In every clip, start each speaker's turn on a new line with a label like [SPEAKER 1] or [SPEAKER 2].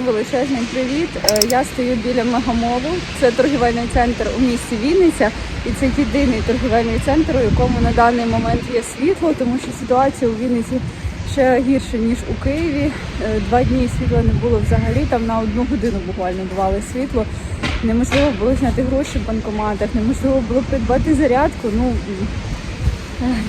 [SPEAKER 1] всім величезний привіт. Е, Я стою біля Мегамолу. Це торгівельний центр у місті Вінниця, і це єдиний торгівельний центр, у якому на даний момент є світло, тому що ситуація у Вінниці ще гірше ніж у Києві. Е, Два дні світла не було взагалі. Там на одну годину буквально давали світло. Неможливо було зняти гроші в банкоматах, неможливо було придбати зарядку. Ну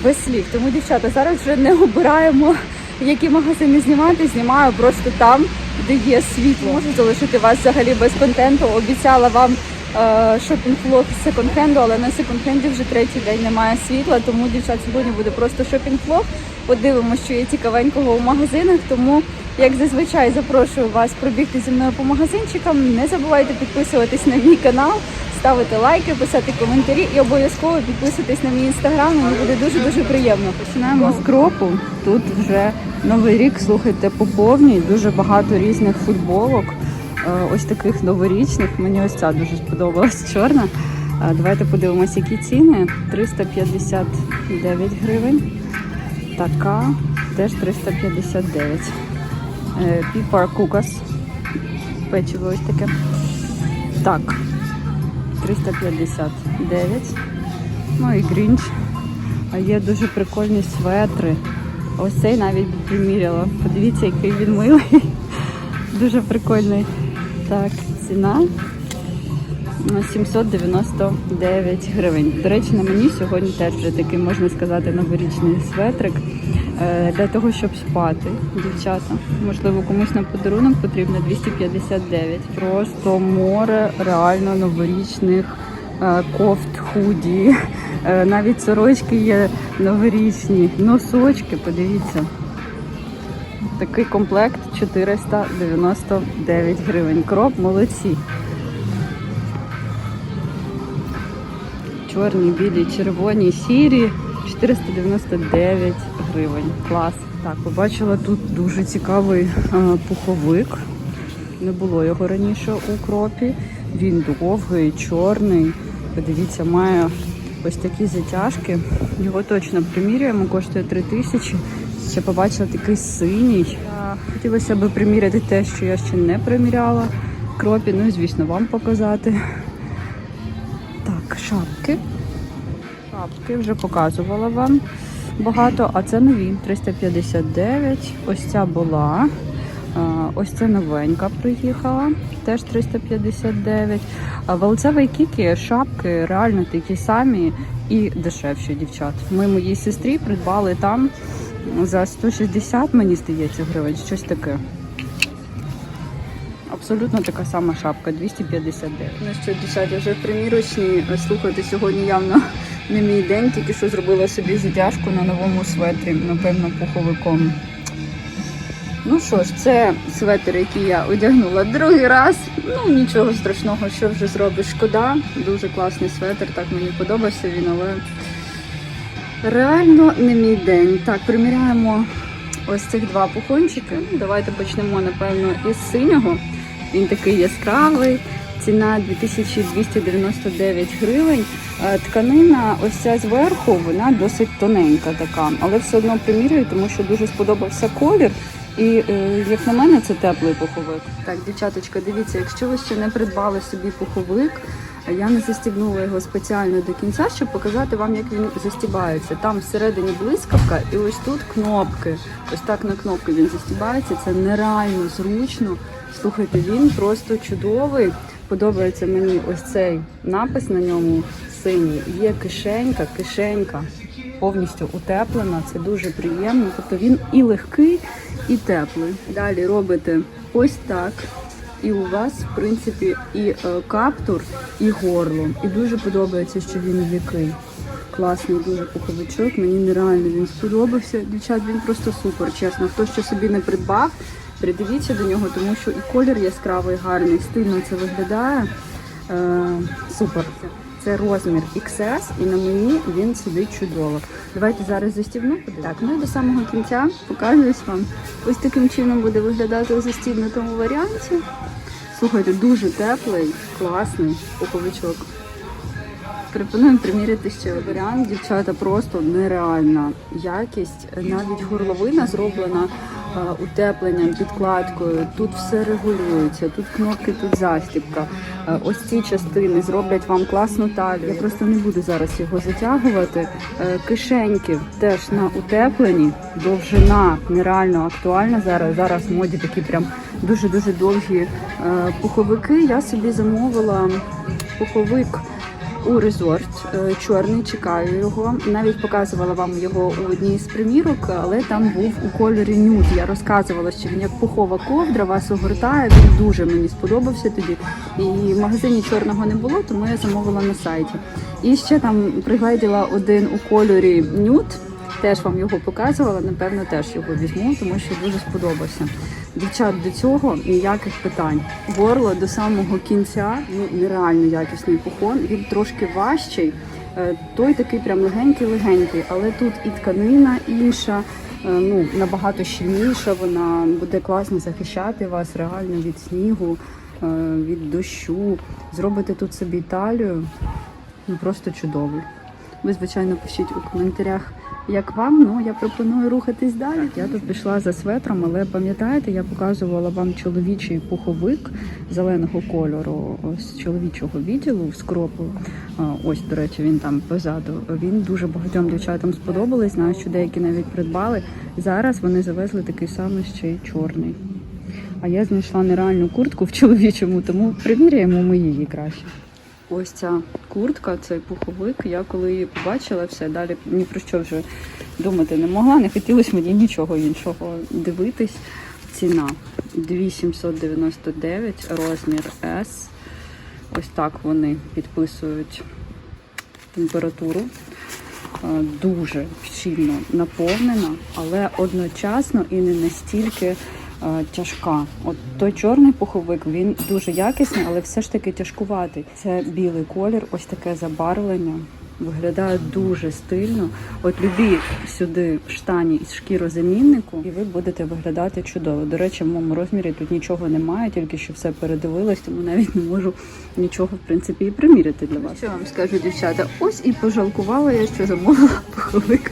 [SPEAKER 1] без слів. Тому, дівчата, зараз вже не обираємо, які магазини знімати. Знімаю просто там, де є світло. Можу залишити вас взагалі без контенту. Обіцяла вам е, шопінг-влог з секонд-хенду, але на секонд-хенді вже третій день немає світла. Тому, дівчат, сьогодні буде просто шопінг-влог. Подивимося, що є цікавенького у магазинах. Тому, як зазвичай, запрошую вас пробігти зі мною по магазинчикам. Не забувайте підписуватись на мій канал ставити лайки, писати коментарі і обов'язково підписуйтесь на мій інстаграм. Мені буде дуже дуже приємно. Починаємо з кропу. Тут вже новий рік. Слухайте по. Дуже багато різних футболок. Е, Ось таких новорічних. Мені ось ця дуже сподобалась чорна. Е, Давайте подивимося, які ціни. 359 гривень. Така теж 359. Е, Піпар Кукас. Печиво ось таке. Так, 359. Ну і грінч. А є дуже прикольні светри. Ось цей навіть приміряла. Подивіться, який він милий. Дуже прикольний. Так, ціна 799 гривень. До речі, на мені сьогодні теж вже такий, можна сказати, новорічний светрик. Е, Для того, щоб спати, дівчата. Можливо, комусь на подарунок потрібно 259. Просто море реально новорічних е, кофт, худі. Е, Навіть сорочки є новорічні, носочки, подивіться. Такий комплект 499 гривень. Кроп, молодці. Чорні, білі, червоні, сірі 499 гривень. Клас. Так, побачила тут дуже цікавий е, пуховик. Не було його раніше у кропі. Він довгий, чорний. Подивіться, має ось такі затяжки. Його точно примірюємо, коштує 3 тисячі. Ще побачила такий синій. Хотілося б приміряти те, що я ще не приміряла кропі. Ну і звісно, вам показати. Так, шапки. Шапки вже показувала вам багато, а це нові 359. Ось ця була. Ось це новенька приїхала, теж 359. А Валцевий кіки, шапки реально такі самі і дешевші, дівчат. Ми моїй сестрі придбали там за 160, мені здається, гривень, щось таке. Абсолютно така сама шапка, 259. Ну що, дівчата, вже примірочні. Слухайте, сьогодні явно не мій день, тільки що зробила собі затяжку на новому светрі, напевно, пуховиком. Ну що ж, це светр, який я одягнула другий раз. Ну нічого страшного, що вже зробиш. Шкода. Дуже класний светр, так мені подобався він, але реально не мій день. Так, приміряємо ось цих два пухончики. Ну, Давайте почнемо, напевно, із синього. Він такий яскравий. Ціна 2299 гривень. Е, Тканина ось ця зверху, вона досить тоненька така, але все одно примірюю, тому що дуже сподобався колір. І е, як на мене, це теплий пуховик. Так, дівчаточка, дивіться, якщо ви ще не придбали собі пуховик, я не застібнула його спеціально до кінця, щоб показати вам, як він застібається. Там всередині блискавка, і ось тут кнопки. Ось так на кнопки він застібається. Це нереально зручно. Слухайте, він просто чудовий. Подобається мені ось цей напис на ньому синій. Є кишенька, кишенька повністю утеплена. Це дуже приємно. Тобто він і легкий, і теплий. Далі робите ось так. І у вас, в принципі, і е, каптур, і горло. І дуже подобається, що він м'який. Класний дуже пуховичок. Мені нереально він сподобався. Дівчат, він просто супер, чесно. Хто ще собі не придбав, придивіться до нього, тому що і колір яскравий, гарний, стильно це виглядає. Е, супер. Це розмір XS, і на мені він сидить чудово. Давайте зараз застібну. Так, ну і до самого кінця покажусь вам. Ось таким чином буде виглядати у застібнутому варіанті. Слухайте, дуже теплий, класний пуховичок. Пропоную приміряти ще варіант. Дівчата просто нереальна якість. Навіть горловина зроблена утепленням, підкладкою. Тут все регулюється, тут кнопки, тут застібка. Е, Ось ці частини зроблять вам класну талію. Я просто не буду зараз його затягувати. Е, Кишеньки теж на утепленні, довжина нереально актуальна зараз. Зараз в моді такі прям дуже-дуже довгі е, пуховики. Я собі замовила пуховик у резорт. Е, Чорний, чекаю його. Навіть показувала вам його у одній з примірок, але там був у кольорі нюд. Я розказувала, що він як пухова ковдра вас огортає. Він дуже мені сподобався тоді. І в магазині чорного не було, тому я замовила на сайті. І ще там пригледіла один у кольорі нюд. Теж вам його показувала, напевно, теж його візьму, тому що дуже сподобався. Дівчат, до цього ніяких питань. Горло до самого кінця, ну нереально якісний пухон. Він трошки важчий. Е, Той такий прям легенький-легенький, але тут і тканина інша, е, ну набагато щільніша. Вона буде класно захищати вас реально від снігу, е, від дощу. Зробите тут собі талію. Ну просто чудовий. Ви, звичайно, пишіть у коментарях, як вам. Ну я пропоную рухатись далі. Я тут пішла за светром, але пам'ятаєте, я показувала вам чоловічий пуховик зеленого кольору з чоловічого відділу з кропу. Ось, до речі, він там позаду. Він дуже багатьом дівчатам сподобалось. Знаю, що деякі навіть придбали. Зараз вони завезли такий самий ще й чорний. А я знайшла нереальну куртку в чоловічому, тому приміряємо ми її краще. Ось ця куртка, цей пуховик. Я коли її побачила, все далі ні про що вже думати не могла. Не хотілося мені нічого іншого дивитись. Ціна 2799, розмір S. Ось так вони підписують температуру. Е, Дуже щільно наповнена, але одночасно і не настільки тяжка. От той чорний пуховик він дуже якісний, але все ж таки тяжкуватий. Це білий колір, ось таке забарвлення. Виглядає дуже стильно. От любі сюди штані із шкірозаміннику, і ви будете виглядати чудово. До речі, в моєму розмірі тут нічого немає, тільки що все передивилась, тому навіть не можу нічого в принципі і приміряти для вас. Що вам скажу, дівчата? Ось і пожалкувала я, що замовила пуховик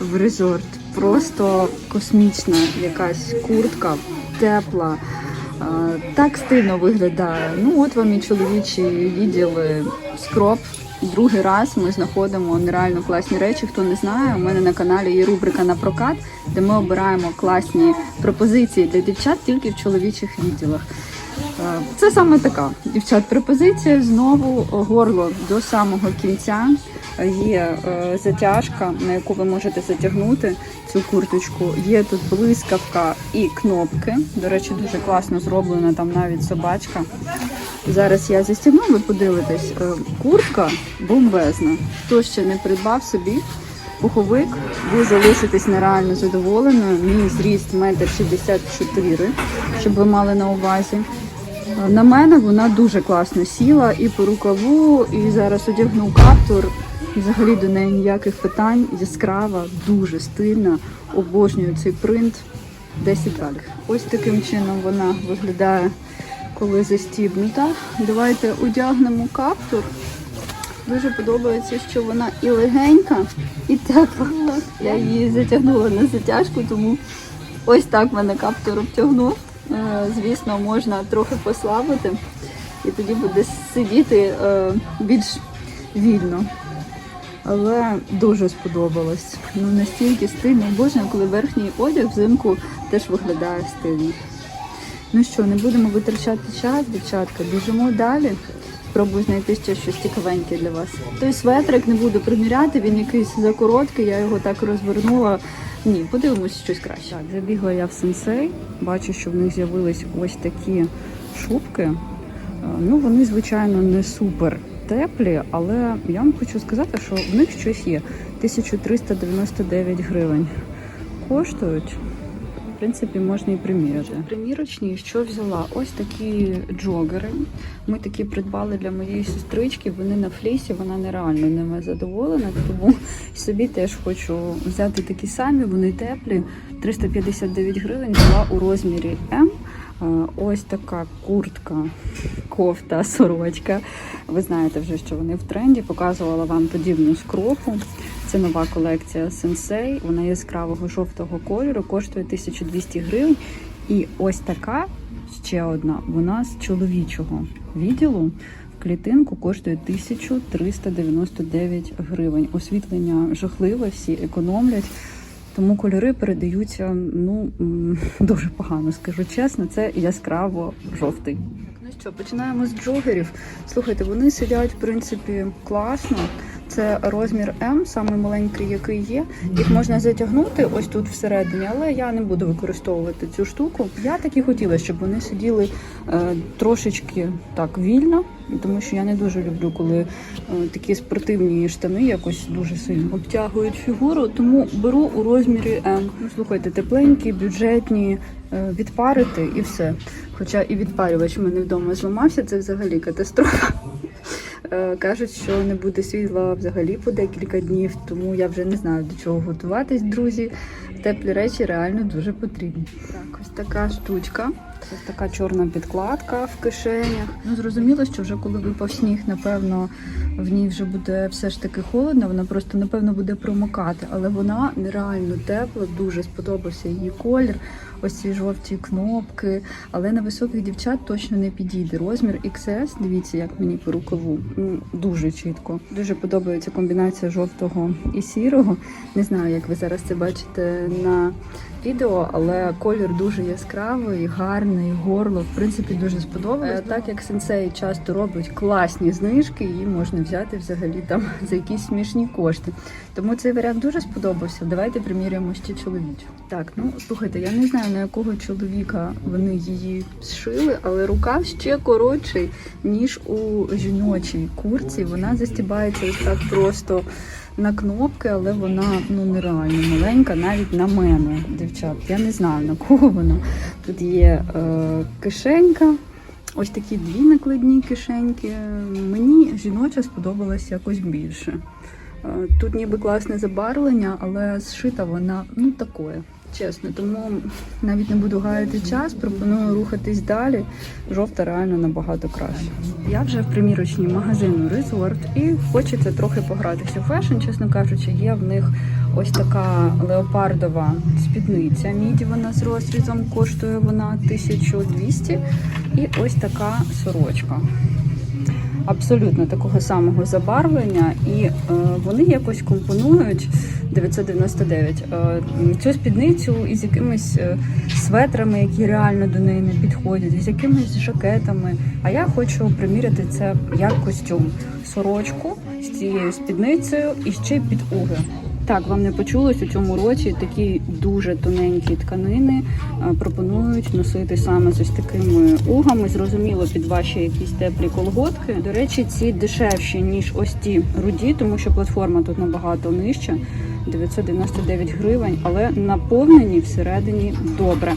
[SPEAKER 1] в резорт. Просто космічна якась куртка, тепла. Так стильно виглядає. Ну от вам і чоловічі відділи скроп. Другий раз ми знаходимо нереально класні речі. Хто не знає, у мене на каналі є рубрика на прокат, де ми обираємо класні пропозиції для дівчат тільки в чоловічих відділах. Це саме така дівчат пропозиція. Знову горло до самого кінця. Є е, затяжка, на яку ви можете затягнути цю курточку. Є тут блискавка і кнопки. До речі, дуже класно зроблена, там навіть собачка. Зараз я застігну, ви подивитесь. Е, Куртка бомбезна. Хто ще не придбав собі пуховик, ви залишитесь нереально задоволеною. Мій зріст 1,64 м, щоб ви мали на увазі. Е, На мене вона дуже класно сіла і по рукаву, і зараз одягну каптур. І Взагалі до неї ніяких питань. Яскрава, дуже стильна. Обожнюю цей принт. 10 балів. Ось таким чином вона виглядає, коли застібнута. Давайте одягнемо каптур. Дуже подобається, що вона і легенька, і тепла. Я її затягнула на затяжку, тому ось так мене каптур обтягнув. Е, Звісно, можна трохи послабити, і тоді буде сидіти е, більш вільно. Але дуже сподобалось. Ну настільки стильно. Обожнюю, коли верхній одяг взимку теж виглядає стильно. Ну що, не будемо витрачати час, дівчатка, біжимо далі. Спробую знайти ще щось цікавеньке для вас. Той светрик не буду приміряти, він якийсь закороткий, я його так розвернула. Ні, подивимось щось краще. Так, забігла я в сенсей, бачу, що в них з'явились ось такі шубки. Е, Ну, вони, звичайно, не супер теплі, але я вам хочу сказати, що в них щось є. 1399 гривень коштують. В принципі, можна і приміряти. Примірочні, що взяла? Ось такі джогери. Ми такі придбали для моєї сестрички. Вони на флісі, вона нереально ними задоволена, тому собі теж хочу взяти такі самі. Вони теплі. 359 гривень була у розмірі М. Е, Ось така куртка, кофта, сорочка. Ви знаєте вже, що вони в тренді. Показувала вам подібну скропу. Це нова колекція Sensei. Вона яскравого жовтого кольору, коштує 1200 гривень. І ось така ще одна. Вона з чоловічого відділу. Клітинку коштує 1399 гривень. Освітлення жахливе, всі економлять. Тому кольори передаються ну дуже погано, скажу чесно. Це яскраво жовтий. Ну що, починаємо з джогерів. Слухайте, вони сидять в принципі класно. Це розмір М, самий маленький, який є. Їх можна затягнути ось тут всередині, але я не буду використовувати цю штуку. Я так і хотіла, щоб вони сиділи е, трошечки так вільно, тому що я не дуже люблю, коли е, такі спортивні штани якось дуже сильно обтягують фігуру. Тому беру у розмірі М. Ну, слухайте, тепленькі, бюджетні, е, відпарити і все. Хоча і відпарювач в мене вдома зламався, це взагалі катастрофа. Е, Кажуть, що не буде світла взагалі по декілька днів, тому я вже не знаю до чого готуватись, друзі. Теплі речі реально дуже потрібні. Так, ось така штучка. Ось така чорна підкладка в кишенях. Ну зрозуміло, що вже коли випав сніг, напевно, в ній вже буде все ж таки холодно. Вона просто напевно буде промокати, але вона нереально тепла, дуже сподобався її колір. Ось ці жовті кнопки, але на високих дівчат точно не підійде. Розмір XS, дивіться, як мені по рукаву. Ну, дуже чітко. Дуже подобається комбінація жовтого і сірого. Не знаю, як ви зараз це бачите на відео, але колір дуже яскравий, гарний, горло. В принципі, дуже сподобалось. Е, Так як сенсей часто робить класні знижки, її можна взяти взагалі там за якісь смішні кошти. Тому цей варіант дуже сподобався. Давайте приміряємо ще чоловічу. Так, ну слухайте, я не знаю на якого чоловіка вони її зшили, але рукав ще коротший, ніж у жіночій курці. Вона застібається ось так просто на кнопки, але вона ну нереально маленька, навіть на мене, дівчат. Я не знаю на кого вона. Тут є е, кишенька. Ось такі дві накладні кишеньки. Мені жіноча сподобалась якось більше. Е, Тут ніби класне забарвлення, але зшита вона ну такое. Чесно, тому навіть не буду гаяти час, пропоную рухатись далі. Жовта реально набагато краще. Я вже в примірочній магазину Resort і хочеться трохи погратися фешн, чесно кажучи, є в них ось така леопардова спідниця. Міді вона з розрізом коштує вона 1200. І ось така сорочка абсолютно такого самого забарвлення, і е, вони якось компонують 999 е, цю спідницю із якимись е, светрами, які реально до неї не підходять, з якимись жакетами. А я хочу приміряти це як костюм, сорочку з цією спідницею і ще й під уги. Так, вам не почулось у цьому році такі дуже тоненькі тканини пропонують носити саме з ось такими угами. Зрозуміло, під ваші якісь теплі колготки. До речі, ці дешевші ніж ось ті руді, тому що платформа тут набагато нижча. 999 гривень, але наповнені всередині добре.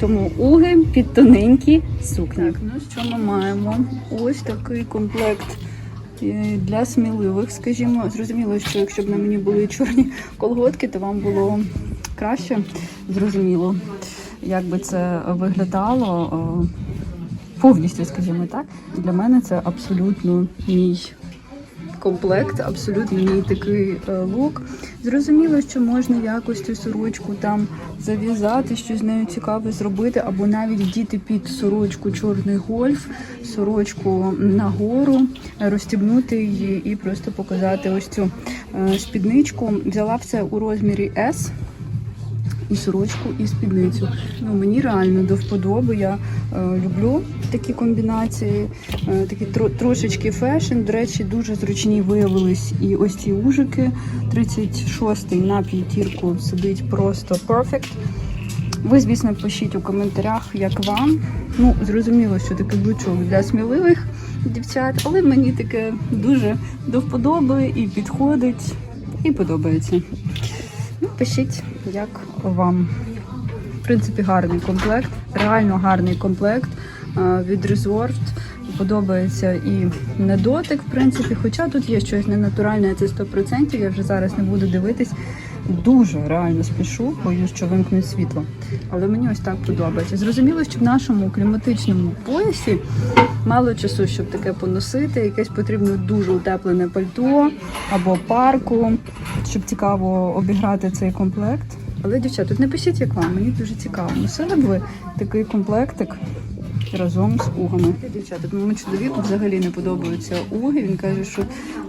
[SPEAKER 1] Тому уги під тоненькі сукні. Так, ну що ми маємо? Ось такий комплект для сміливих, скажімо. Зрозуміло, що якщо б на мені були чорні колготки, то вам було краще. Зрозуміло, як би це виглядало повністю, скажімо так. Для мене це абсолютно мій комплект, абсолютно мій такий е, лук. Зрозуміло, що можна якось цю сорочку там зав'язати, щось з нею цікаве зробити, або навіть вдіти під сорочку чорний гольф, сорочку нагору, розстібнути її і просто показати ось цю е, спідничку. Взяла все у розмірі S. І сорочку, і спідницю. Ну мені реально до вподоби. Я е, люблю такі комбінації, е, такі тро, трошечки фешн. До речі, дуже зручні виявились і ось ці ужики. 36-й на п'ятірку сидить просто перфект. Ви, звісно, пишіть у коментарях, як вам. Ну, зрозуміло, що таке блучок для сміливих дівчат, але мені таке дуже до вподоби і підходить, і подобається. Ну, пишіть, як вам. В принципі, гарний комплект, реально гарний комплект е, від Resort. Подобається і на дотик, в принципі, хоча тут є щось ненатуральне, це 100%, я вже зараз не буду дивитись. Дуже реально спішу, боюсь, що вимкнуть світло. Але мені ось так подобається. Зрозуміло, що в нашому кліматичному поясі мало часу, щоб таке поносити. Якесь потрібно дуже утеплене пальто або парку. Щоб цікаво обіграти цей комплект. Але, дівчат, тут не пишіть, як вам, мені дуже цікаво. Носили б ви такий комплектик разом з угами. Дівчата, моєму чоловіку взагалі не подобаються уги. Він каже, що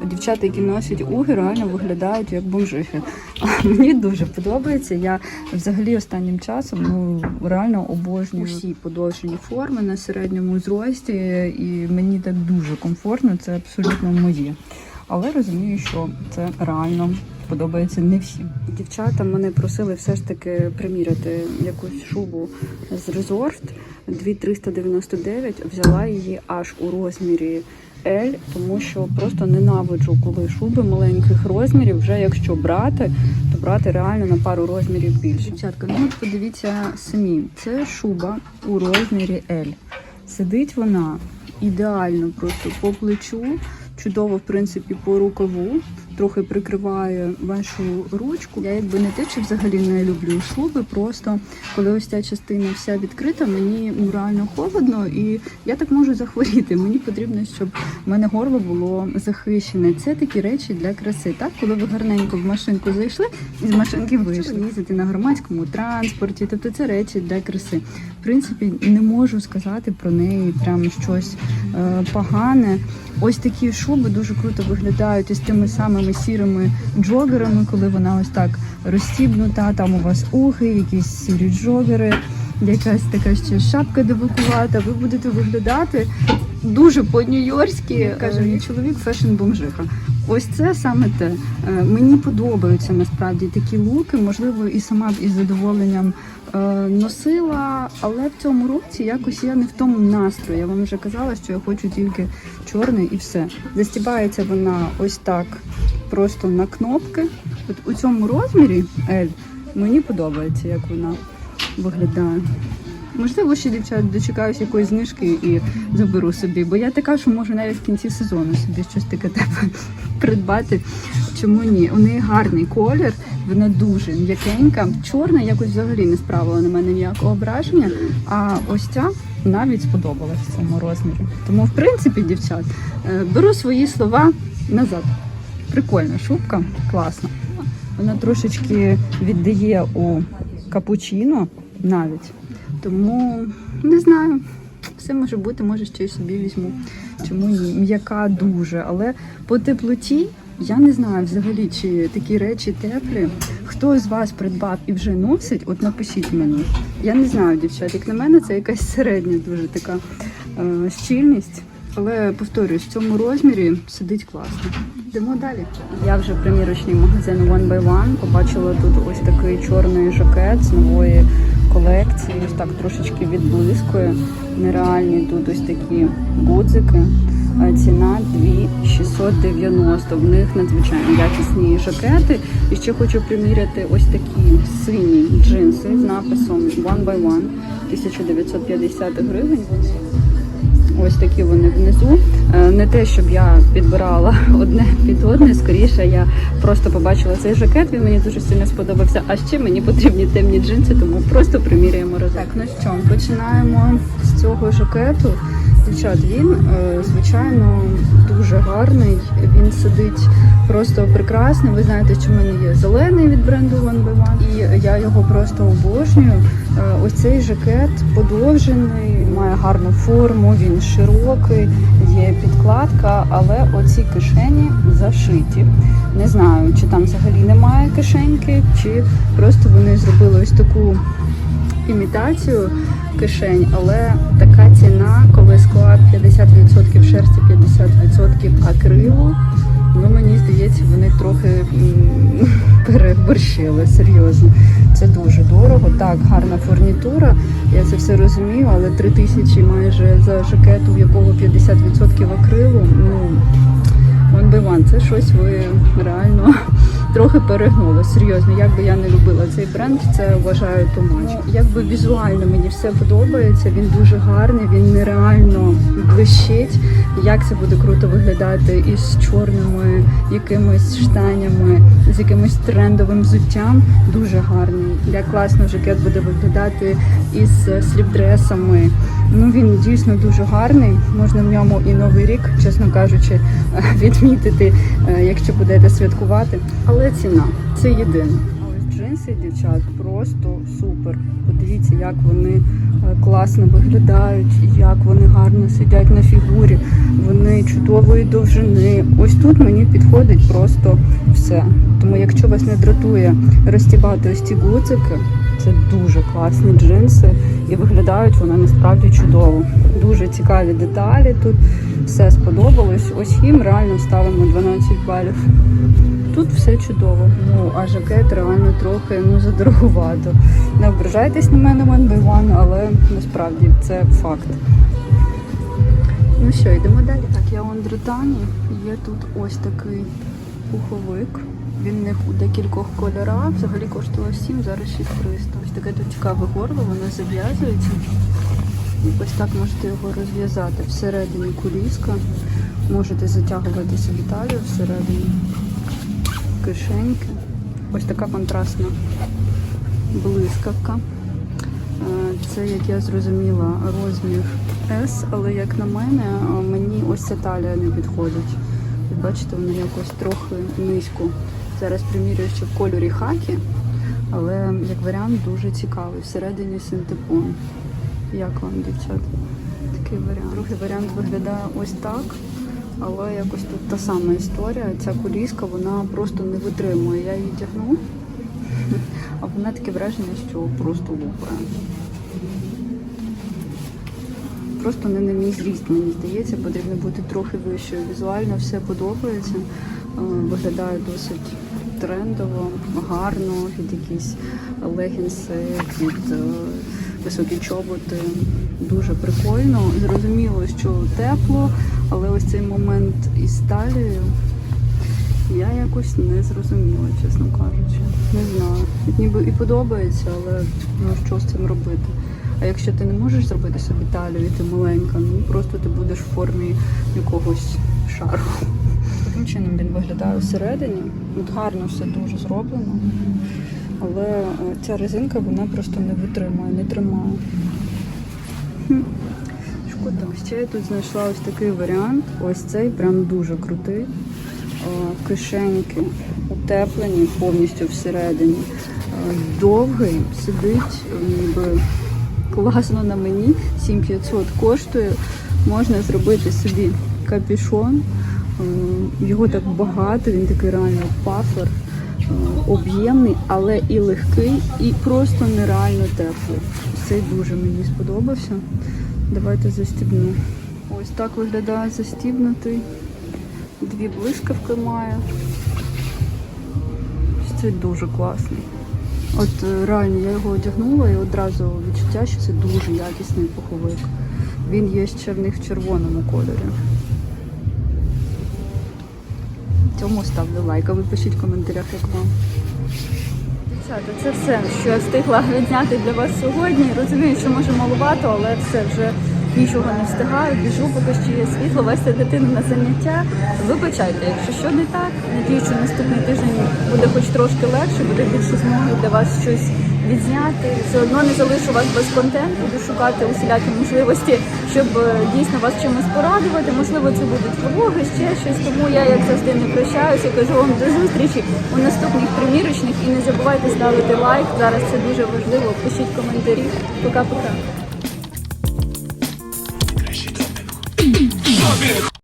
[SPEAKER 1] дівчата, які носять уги, реально виглядають як бомжихи. А мені дуже подобається. Я взагалі останнім часом ну реально обожнюю всі подовжені форми на середньому зрості, і мені так дуже комфортно. Це абсолютно моє. Але розумію, що це реально подобається не всім. Дівчата мене просили все ж таки приміряти якусь шубу з резорт 2399. Взяла її аж у розмірі L, тому що просто ненавиджу, коли шуби маленьких розмірів. Вже якщо брати, то брати реально на пару розмірів більше. Дівчатка, ну от подивіться самі, це шуба у розмірі L. Сидить вона ідеально просто по плечу, чудово, в принципі, по рукаву. Трохи прикриває вашу ручку. Я якби не те, що взагалі не люблю шуби. Просто коли ось ця частина вся відкрита, мені ну, реально холодно, і я так можу захворіти. Мені потрібно, щоб в мене горло було захищене. Це такі речі для краси. Так, коли ви гарненько в машинку зайшли і з машинки вийшли. Їздити на громадському транспорті. Тобто це речі для краси. В принципі, не можу сказати про неї прям щось е, погане. Ось такі шуби дуже круто виглядають із тими самими сірими джогерами, коли вона ось так розстібнута. Там у вас ухи, якісь сірі джогери, якась така ще шапка дебакувата. Ви будете виглядати дуже по-нью-йорськи. Каже мій чоловік фешн-бомжиха. Ось це саме те. Е, Мені подобаються насправді такі луки. Можливо, і сама б із задоволенням е, носила, але в цьому році якось я не в тому настрої. Я вам вже казала, що я хочу тільки чорний і все. Застібається вона ось так, просто на кнопки. От у цьому розмірі L мені подобається, як вона виглядає. Можливо, ще дівчат дочекаюсь якоїсь знижки і заберу собі, бо я така, що можу навіть в кінці сезону собі щось таке тебе придбати. Чому ні? У неї гарний колір, вона дуже м'якенька. Чорна якось взагалі не справила на мене ніякого враження. А ось ця навіть сподобалась в цьому розмірі. Тому, в принципі, дівчат, е, беру свої слова назад. Прикольна шубка, класна. Вона трошечки віддає у капучино навіть. Тому не знаю. Все може бути, може ще й собі візьму. Чому ні? М'яка дуже, але по теплоті я не знаю взагалі, чи такі речі теплі. Хто з вас придбав і вже носить, от напишіть мені. Я не знаю, дівчат, як на мене, це якась середня дуже така е, щільність. Але повторюсь, в цьому розмірі сидить класно. Йдемо далі. Я вже в примірочній магазин One by One побачила тут ось такий чорний жакет з нової колекції. Ось так трошечки відблискує. Нереальні тут ось такі гудзики. Ціна 2690. В них надзвичайно якісні жакети. І ще хочу приміряти ось такі сині джинси з написом One by One 1950 гривень. Ось такі вони внизу. Е, Не те, щоб я підбирала одне під одне. Скоріше я просто побачила цей жакет. Він мені дуже сильно сподобався. А ще мені потрібні темні джинси, тому просто приміряємо разом. Так, ну що, починаємо з цього жакету. Дівчат, він е, звичайно дуже гарний. Він сидить просто прекрасно. Ви знаєте, що в мене є зелений від бренду One by One, і я його просто обожнюю. Е, Ось цей жакет подовжений, має гарну форму, він широкий, є підкладка, але оці кишені зашиті. Не знаю, чи там взагалі немає кишеньки, чи просто вони зробили ось таку імітацію кишень, але така ціна, коли склад 50% шерсті, 50% акрилу. Ну, мені здається, вони трохи переборщили, серйозно. Це дуже дорого. Так, гарна фурнітура, я це все розумію, але 3 тисячі майже за жакет, у якого 50% акрилу. Ну, One One, це щось ви реально трохи перегнули. Серйозно, як би я не любила цей бренд, це вважаю тумач. Якби візуально мені все подобається, він дуже гарний, він нереально блищить. Як це буде круто виглядати із чорними якимись штанями, з якимось трендовим взуттям. Дуже гарний. Як класно жакет буде виглядати із сліпдресами. Ну він дійсно дуже гарний. Можна в ньому і новий рік, чесно кажучи, відмітити, е, якщо будете святкувати. Але ціна це єдине. А ось джинси дівчат просто супер. Подивіться, як вони е, класно виглядають, як вони гарно сидять на фігурі. Вони чудової довжини. Ось тут мені підходить просто все. Тому, якщо вас не дратує розтібати ось ці гудзики, це дуже класні джинси і виглядають вони насправді чудово. Дуже цікаві деталі тут. Все сподобалось. Ось їм реально ставимо 12 балів. Тут все чудово. Ну а жакет реально трохи ну задорогувато. Не ображайтесь на мене one by one, але насправді це факт. Ну що, йдемо далі. Так, я у Андретані. Є тут ось такий пуховик. Він в них у декількох кольорах. Взагалі коштував 7, зараз 6300. Ось таке тут цікаве горло, воно зав'язується. І ось так можете його розв'язати. Всередині куліска. Можете затягувати собі талію всередині. Кишеньки. Ось така контрастна блискавка. Е, Це, як я зрозуміла, розмір S, але як на мене, е, мені ось ця талія не підходить. Бачите, вона якось трохи низько. Зараз примірюю ще в кольорі хакі, але як варіант дуже цікавий. Всередині синтепон. Як вам, дівчат? Такий варіант. Другий варіант виглядає ось так. Але якось тут та сама історія. Ця куліска вона просто не витримує. Я її тягну, а вона таке враження, що просто лупає. Просто не на мій зріст, мені здається, потрібно бути трохи вищою. Візуально все подобається. Е, Виглядає досить трендово, гарно, від якісь легінси, від е, високі чоботи. Дуже прикольно. Зрозуміло, що тепло, але ось цей момент із талією я якось не зрозуміла, чесно кажучи. Не знаю. Ніби і подобається, але ну що з цим робити? А якщо ти не можеш зробити собі талію, і ти маленька, ну просто ти будеш в формі якогось шару. Таким чином він виглядає всередині. От гарно все дуже зроблено. Але е, ця резинка вона просто не витримує, не тримає. Шкода. Ще я тут знайшла ось такий варіант. Ось цей прям дуже крутий. Е, Кишеньки утеплені повністю всередині. Е, Довгий, сидить ніби класно на мені. 7500 коштує. Можна зробити собі капюшон. Е, Його так багато, він такий реально пафер, е, об'ємний, але і легкий, і просто нереально теплий. Цей дуже мені сподобався. Давайте застібну. Ось так виглядає застібнутий. Дві блискавки має. Це дуже класний. От е, реально я його одягнула і одразу відчуття, що це дуже якісний пуховик. Він є ще в них в червоному кольорі. Цьому ставлю лайк, а ви пишіть в коментарях, як вам. Дівчата, це все, що я встигла відняти для вас сьогодні. Розумію, що може малувато, але все вже нічого не встигаю. Біжу, поки ще є світло, вести дитину на заняття. Вибачайте, якщо що не так. Надію, що наступний тиждень буде хоч трошки легше, буде більше змоги для вас щось відзняти. Все одно не залишу вас без контенту, буду шукати усілякі можливості, щоб е, дійсно вас чимось порадувати. Можливо, це будуть влоги, ще щось. Тому я, як завжди, не прощаюся. Кажу вам до зустрічі у наступних примірочних. І не забувайте ставити лайк. Зараз це дуже важливо. Пишіть коментарі. Пока-пока. Stop it!